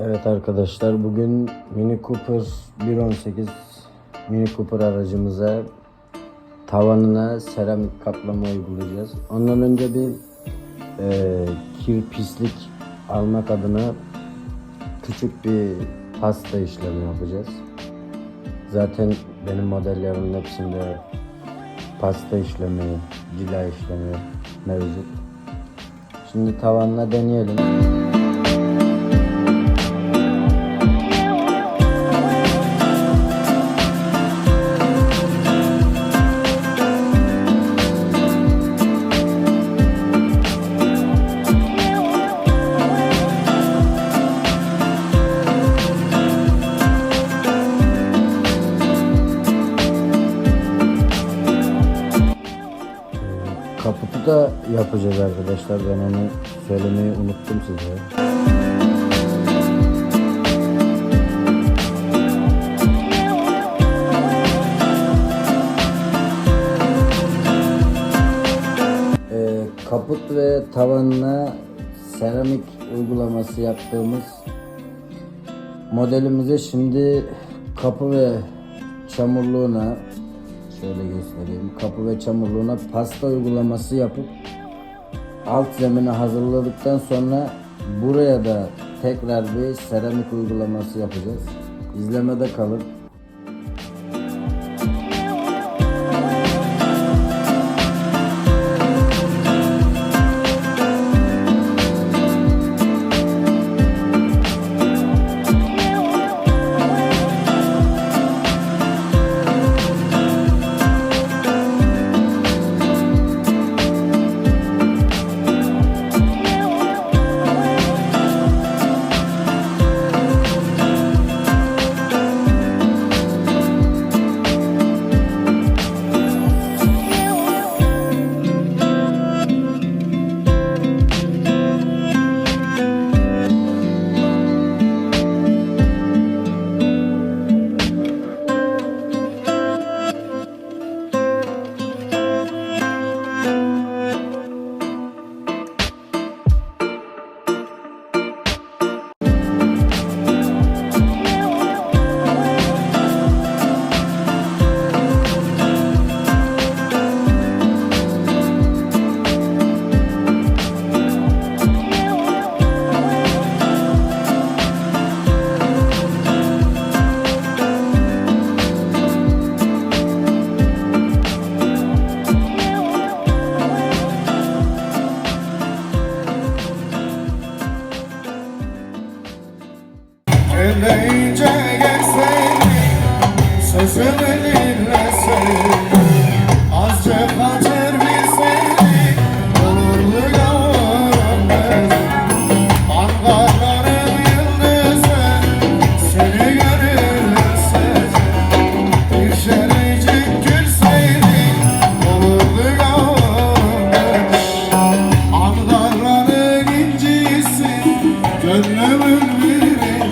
Evet arkadaşlar bugün Mini Cooper 1.18 Mini Cooper aracımıza tavanına seramik kaplama uygulayacağız. Ondan önce bir e, kir pislik almak adına küçük bir pasta işlemi yapacağız. Zaten benim modellerimin hepsinde pasta işlemi, cila işlemi mevcut. Şimdi tavanla deneyelim. Kaputu da yapacağız arkadaşlar. Ben onu söylemeyi unuttum size. Ee, kaput ve tavanına seramik uygulaması yaptığımız modelimize şimdi kapı ve çamurluğuna şöyle göstereyim. Kapı ve çamurluğuna pasta uygulaması yapıp alt zemini hazırladıktan sonra buraya da tekrar bir seramik uygulaması yapacağız. İzlemede kalın. dinleyince geçseydi Sözümü dinleseydi Azca kaçır bilseydi Onurlu yavrum ben Ankara'nın yıldızı Seni görürse Bir şerecik gülseydi Onurlu yavrum ben Ankara'nın incisi Gönlümün bir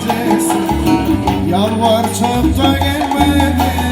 geleceksin. Yalvaracağım da gelmedin